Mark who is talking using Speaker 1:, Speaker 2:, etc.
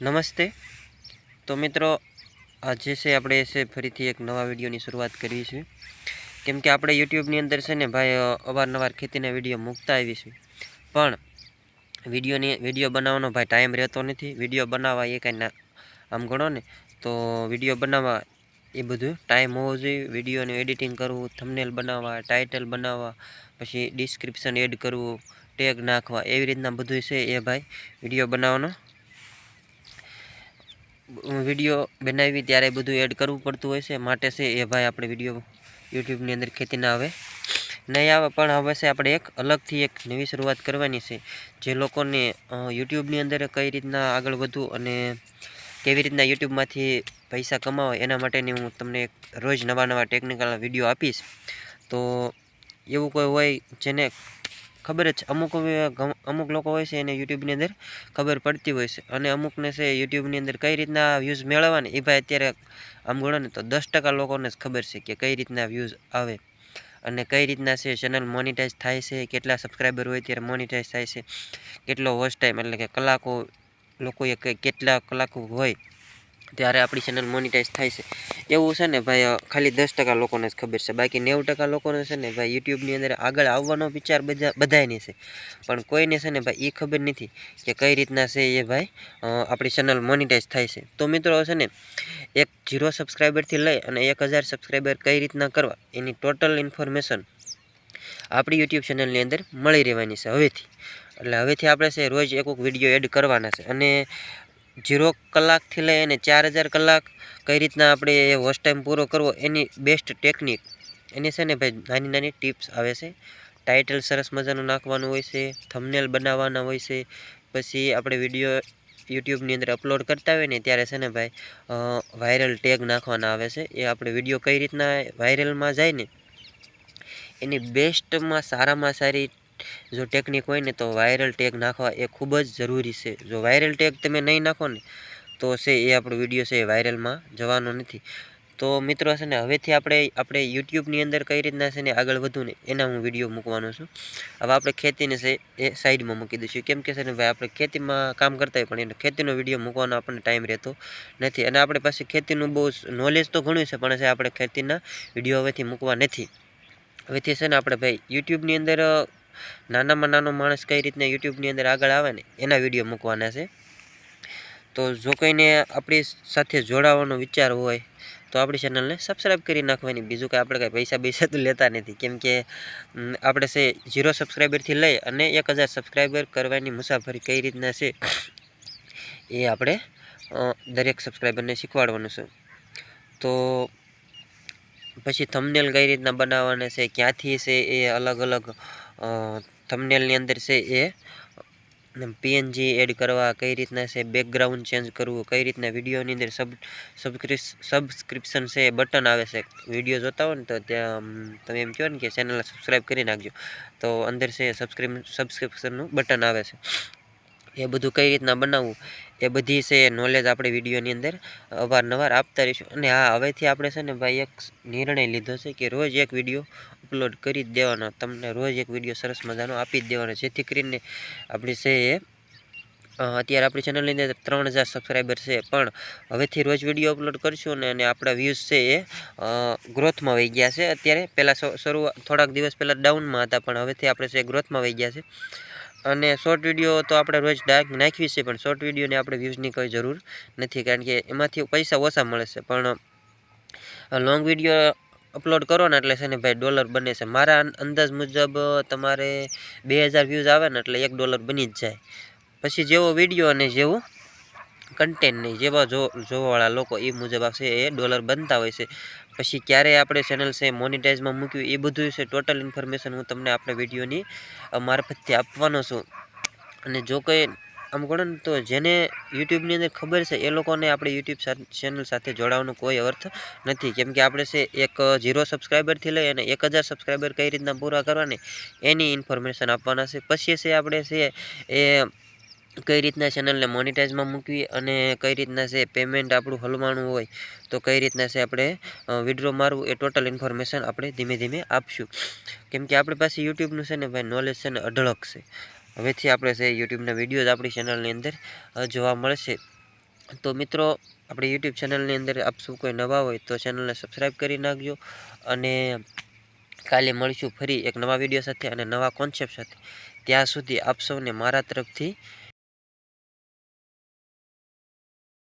Speaker 1: નમસ્તે. તો મિત્રો, આજે છે આપણે છે ફરીથી એક નવા વિડીયોની શરૂઆત કરી છે. કેમ કે આપણે યુટ્યુબની અંદર છે ને ભાઈ અવારનવાર ખેતીના વીડિયો મૂકતા આવી છે પણ વિડીયોની, વીડિયો બનાવવાનો ભાઈ ટાઈમ રહેતો નથી. વીડિયો બનાવવા એ કાંઈ આમ ગણો ને, તો વીડિયો બનાવવા એ બધું ટાઈમ હોવો જોઈએ. વિડીયોનું એડિટિંગ કરવું થમનેલ બનાવવા ટાઇટલ બનાવવા, પછી ડિસ્ક્રિપ્શન એડ કરવું ટેગ નાખવા, એવી રીતના બધું છે એ ભાઈ વીડિયો બનાવવાનો વીડિયો બનાવી ત્યારે બધું એડ કરવું પડતું હોય છે. માટે છે એ ભાઈ આપણે વીડિયો યુટ્યુબની અંદર ખેતીના આવે. નહીં આવે, પણ હવે છે આપણે એક અલગથી એક નવી શરૂઆત કરવાની છે. જે લોકોને યુટ્યુબની અંદર કઈ રીતના આગળ વધવું અને કેવી રીતના યુટ્યુબમાંથી પૈસા કમાવો એના માટેની હું તમને એક રોજ નવા નવા ટેકનિકલ વીડિયો આપીશ. તો એવું કોઈ હોય જેને ખબર જ અમુક અમુક લોકો હોય છે એને યુટ્યુબની અંદર ખબર પડતી હોય છે. અને અમુકને છે યુટ્યુબની અંદર કઈ રીતના વ્યૂઝ મેળવવાને, એ ભાઈ અત્યારે આમ ગણો ને તો દસ ટકા લોકોને જ ખબર છે કે કઈ રીતના વ્યૂઝ આવે અને કઈ રીતના છે ચેનલ મોનિટાઈઝ થાય છે, કેટલા સબસ્ક્રાઈબર હોય ત્યારે મોનિટાઈઝ થાય છે, કેટલો વોચ ટાઈમ એટલે કે કલાકો લોકોએ કેટલા કલાકો હોય ત્યારે આપણી ચેનલ મોનિટાઈઝ થાય છે. એવું છે ને ભાઈ ખાલી દસ ટકા લોકોને જ ખબર છે. બાકી નેવું ટકા લોકોને છે ને ભાઈ યુટ્યુબની અંદર આગળ આવવાનો વિચાર બધા બધાને છે. પણ કોઈને છે ને ભાઈ એ ખબર નથી કે કઈ રીતના છે એ ભાઈ આપણી ચેનલ મોનિટાઈઝ થાય છે. તો મિત્રો છે ને, એક જીરો સબસ્ક્રાઈબરથી લઈ અને એક હજાર સબસ્ક્રાઈબર કઈ રીતના કરવા, એની ટોટલ ઇન્ફોર્મેશન આપણી યુટ્યુબ ચેનલની અંદર મળી રહેવાની છે હવેથી. એટલે હવેથી આપણે છે રોજ એક એક વીડિયો એડ કરવાના છે. અને જીરો કલાકથી લઈ અને ચાર હજાર કલાક કઈ રીતના આપણે એ વોચ ટાઈમ પૂરો કરવો, એની બેસ્ટ ટેકનિક એની છે ને ભાઈ, નાની નાની ટિપ્સ આવે છે. ટાઇટલ સરસ મજાનું નાખવાનું હોય છે થમનેલ બનાવવાના હોય છે. પછી આપણે વીડિયો યુટ્યુબની અંદર અપલોડ કરતા હોય ને ત્યારે છે ને ભાઈ વાયરલ ટેગ નાખવાના આવે છે. એ આપણે વીડિયો કઈ રીતના વાયરલમાં જાય ને, એની બેસ્ટમાં સારામાં સારી જો ટેકનિક હોય ને તો વાયરલ ટેગ નાખવા એ ખૂબ જ જરૂરી છે. જો વાયરલ ટેગ તમે નહીં નાખો ને, તો છે એ આપણો વીડિયો છે એ વાયરલમાં જવાનો નથી. તો મિત્રો છે ને, હવેથી આપણે આપણે યુટ્યુબની અંદર કઈ રીતના છે ને આગળ વધુ ને, એના હું વીડિયો મૂકવાનો છું. હવે આપણે ખેતીને છે એ સાઈડમાં મૂકી દઈશું. કેમ કે છે ને, ભાઈ, આપણે ખેતીમાં કામ કરતા હોય, પણ એને ખેતીનો વીડિયો મૂકવાનો આપણને ટાઈમ રહેતો નથી. અને આપણે પાસે ખેતીનું બહુ નોલેજ તો ઘણું છે, પણ છે આપણે ખેતીના વીડિયો હવેથી મૂકવા નથી. હવેથી છે ને આપણે, ભાઈ યુટ્યુબની અંદર નાનામાં નાનો માણસ કઈ રીતના યુટ્યુબની અંદર આગળ આવે ને, એના વીડિયો મૂકવાના છે. તો જો કોઈને આપણી સાથે જોડાવાનો વિચાર હોય, તો આપણી ચેનલને સબસ્ક્રાઈબ કરી નાખવાની. બીજું કાંઈ આપણે કાંઈ પૈસા પૈસા તો લેતા નથી. કેમ કે આપણે છે ઝીરો સબસ્ક્રાઈબરથી લઈ અને એક હજાર સબસ્ક્રાઈબર કરવાની મુસાફરી કઈ રીતના છે, એ આપણે દરેક સબસ્ક્રાઈબરને શીખવાડવાનું છે. તો પછી થમનેલ કઈ રીતના બનાવવાના છે, ક્યાંથી છે એ અલગ અલગ થંબનેલની અંદર છે એ. પીએનજી એડ કરવા કઈ રીતના છે બેકગ્રાઉન્ડ ચેન્જ કરવું, કઈ રીતના વિડીયોની અંદર સબ સબસ્ક્રિપ સબસ્ક્રિપ્શન છે એ બટન આવે છે. વીડિયો જોતા હોય ને તો ત્યાં તમે એમ કહો ને કે ચેનલ સબસ્ક્રાઈબ કરી નાખજો. તો અંદર છે સબસ્ક્રિપ સબસ્ક્રિપ્શનનું બટન આવે છે. એ બધું કઈ રીતના બનાવવું, એ બધી છે નોલેજ આપણે વિડીયોની અંદર અવારનવાર આપતા રહીશું. અને હા, હવેથી આપણે છે ને ભાઈ એક નિર્ણય લીધો છે કે રોજ એક વીડિયો અપલોડ કરી જ દેવાનો. તમને રોજ એક વીડિયો સરસ મજાનો આપી જ દેવાનો. જેથી કરીને આપણી છે એ અત્યારે આપણી ચેનલની અંદર ત્રણ હજાર સબસ્ક્રાઈબર છે. પણ હવેથી રોજ વીડિયો અપલોડ કરીશું અને આપણા વ્યૂઝ છે એ ગ્રોથમાં વહી ગયા છે. અત્યારે પહેલાં શરૂઆત થોડાક દિવસ પહેલાં ડાઉનમાં હતા, પણ હવેથી આપણે છે ગ્રોથમાં વહી ગયા છે. અને શોર્ટ વીડિયો તો આપણે રોજ ડાક નાખવી છે, પણ શોર્ટ વિડીયોને આપણે વ્યૂઝની કોઈ જરૂર નથી. કારણ કે એમાંથી પૈસા ઓછા મળે છે. પણ લોંગ વીડિયો અપલોડ કરો ને એટલે છે ને ભાઈ ડોલર બને છે. મારા અંદાજ મુજબ તમારે બે હજાર વ્યૂઝ આવે ને એટલે એક ડોલર બની જ જાય. પછી જેવો વીડિયો અને જેવું કન્ટેન્ટ નહીં જેવા જો, જોવાવાળા લોકો એ મુજબ આવશે એ ડોલર બનતા હોય છે. પછી ક્યારે આપણે ચેનલ છે મોનિટાઇઝમાં મૂક્યું એ બધું છે ટોટલ ઇન્ફોર્મેશન હું તમને આપણે વિડીયોની મારફતથી આપવાનો છું. અને જો કોઈ આમ ગણો ને તો જેને યુટ્યુબની અંદર ખબર છે, એ લોકોને આપણે યુટ્યુબ ચેનલ સાથે જોડાવાનો કોઈ અર્થ નથી. કેમ કે આપણે છે, એક ઝીરો સબસ્ક્રાઈબરથી લઈ અને એક હજાર સબસ્ક્રાઈબર કઈ રીતના પૂરા કરવાની, એની ઇન્ફોર્મેશન આપવાના છે. પછી છે, આપણે છે, એ કઈ રીતના ચેનલને મોનિટાઈઝમાં મૂકવી અને કઈ રીતના છે પેમેન્ટ આપણું હલવાનું હોય, તો કઈ રીતના છે, આપણે વિડ્રો મારવું એ ટોટલ ઇન્ફોર્મેશન આપણે ધીમે ધીમે આપશું. કેમ કે આપણી પાસે યુટ્યુબનું છે ને, ભાઈ નોલેજ છે ને, અઢળક છે. હવેથી આપણે છે યુટ્યુબના વિડીયોઝ આપણી ચેનલની અંદર જોવા મળશે. તો મિત્રો, આપણી યુટ્યુબ ચેનલની અંદર આપ સૌ કોઈ નવા હોય તો ચેનલને સબસ્ક્રાઈબ કરી નાખજો અને કાલે મળીશું ફરી એક નવા વીડિયો સાથે અને નવા કોન્સેપ્ટ સાથે. ત્યાં સુધી આપ સૌને મારા તરફથી